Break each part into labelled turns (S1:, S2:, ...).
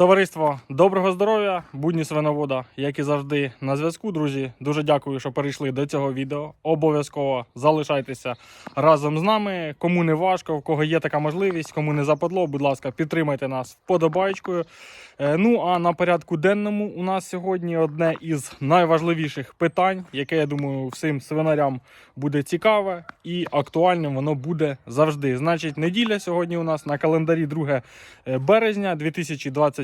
S1: Товариство, доброго здоров'я, будні свиновода, як і завжди, на зв'язку, друзі. Дуже дякую, що перейшли до цього відео. Обов'язково залишайтеся разом з нами. Кому не важко, в кого є така можливість, кому не западло, будь ласка, підтримайте нас вподобайкою. Е, Ну а на порядку денному у нас сьогодні одне із найважливіших питань, яке я думаю всім свинарям буде цікаве і актуальним воно буде завжди. Значить, неділя сьогодні у нас на календарі 2 е, березня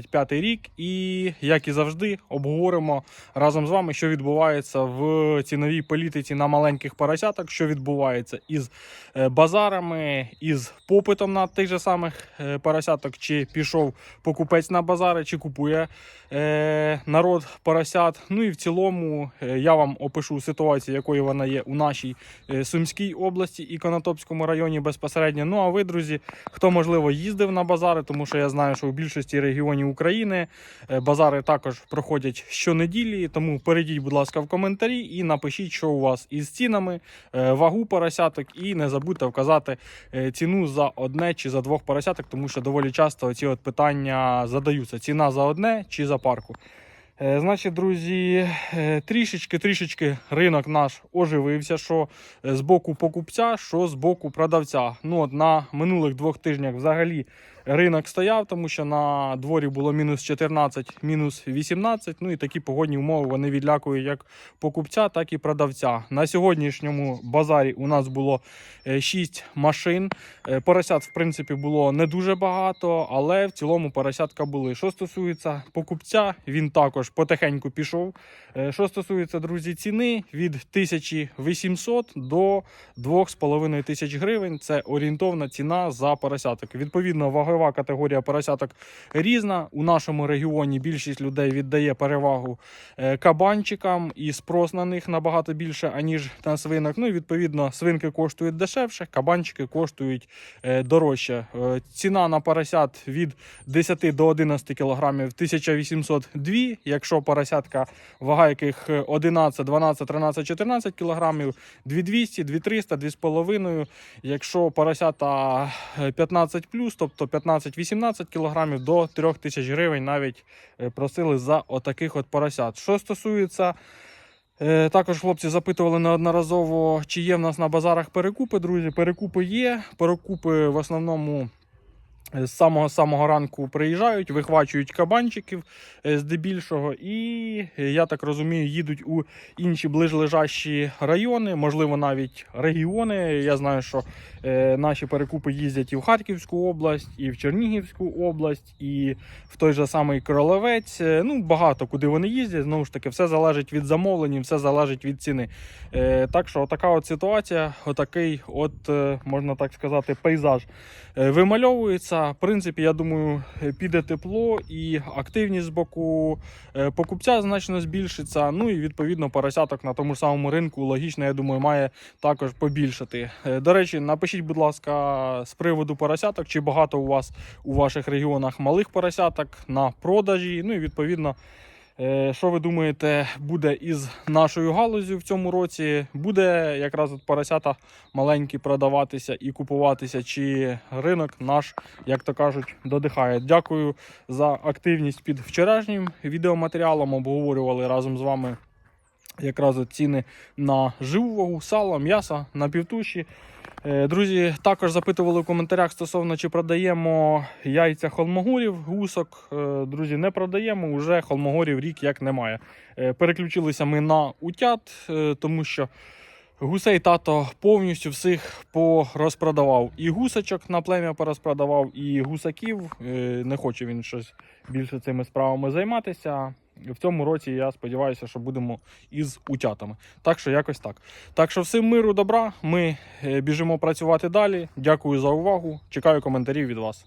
S1: 2025 рік. І як і завжди, обговоримо разом з вами, що відбувається в ціновій політиці на маленьких поросяток, що відбувається із е, базарами, із попитом на тих же самих е, поросяток, чи пішов покупець на базари, чи купує е, народ поросят. Ну і в цілому я вам опишу ситуацію, якою вона є у нашій Сумській області і Конотопському районі безпосередньо. Ну а ви, друзі, хто можливо їздив на базари, тому що я знаю, що в більшості регіонів України е, базари також проходять щонеділі. Тому перейдіть, будь ласка, в коментарі і напишіть, що у вас із цінами, е, вагу поросяток, і не забудьте вказати е, ціну за одне чи за двох поросяток, тому що доволі часто ці от питання задаються: ціна за одне чи за парку. Значить, друзі, е, трішечки, трішечки ринок наш оживився, що з боку покупця, що з боку продавця. Ну, от на минулих двох тижнях взагалі ринок стояв, тому що на дворі було мінус 14, мінус 18. Ну і такі погодні умови вони відлякують як покупця, так і продавця. На сьогоднішньому базарі у нас було 6 машин. Е, Поросят, в принципі, було не дуже багато, але в цілому поросятка були. Що стосується покупця, він також потихеньку пішов. Е, Що стосується, друзі, ціни від 1800 до 2,5 тисяч гривень. Це орієнтовна ціна за поросяток. Відповідно, вагова категорія поросяток різна. У нашому регіоні більшість людей віддає перевагу е, кабанчикам, і спрос на них набагато більше, аніж на свинок. Ну і відповідно, свинки коштують дешевше, кабанчики коштують е, дорожче. Е, Ціна на поросят від 10 до 11 кілограмів 1802, якщо поросятка, вага яких е, 11, 12, 13, 14 кілограмів, 2200, 2300, 2,5. Якщо поросята е, 15 тобто 15-18 кілограмів до 3 тисяч гривень навіть е, просили за отаких от поросят. Що стосується Е, Також хлопці запитували неодноразово, чи є в нас на базарах перекупи. Друзі, перекупи є. Перекупи в основному з самого самого ранку приїжджають, вихвачують кабанчиків е, здебільшого, і е, я так розумію, їдуть у інші ближлежащі райони, можливо, навіть регіони. Я знаю, що е, наші перекупи їздять і в Харківську область, і в Чернігівську область, і в той же самий Кролевець. Е, Ну, багато куди вони їздять. Знову ж таки, все залежить від замовлень, все залежить від ціни. Е, Так що, така от ситуація, отакий, от е, можна так сказати, пейзаж е, вимальовується. В принципі, я думаю, е, піде тепло і активність з боку е, покупця значно збільшиться. Ну і відповідно поросяток на тому ж самому ринку логічно, я думаю, має також побільшати. Е, До речі, напишіть, будь ласка, з приводу поросяток, чи багато у вас у ваших регіонах малих поросяток на продажі. Ну і відповідно. Е, Що ви думаєте, буде із нашою галузю в цьому році? Буде якраз от поросята маленькі продаватися і купуватися, чи ринок наш, як то кажуть, додихає. Дякую за активність під вчорашнім відеоматеріалом. Обговорювали разом з вами якраз ціни на живу вагу, сало, м'ясо, на півтуші. Е, Друзі, також запитували в коментарях стосовно чи продаємо яйця холмогорів, гусок. Е, Друзі, не продаємо, вже холмогорів рік як немає. Е, Переключилися ми на утят, тому що гусей тато повністю всіх порозпродавав. І гусочок на плем'я порозпродавав, і гусаків. Не хоче він щось більше цими справами займатися. В цьому році я сподіваюся, що будемо із утятами. Так що якось так. Так що всім миру, добра. Ми е, біжимо працювати далі. Дякую за увагу. Чекаю коментарів від вас.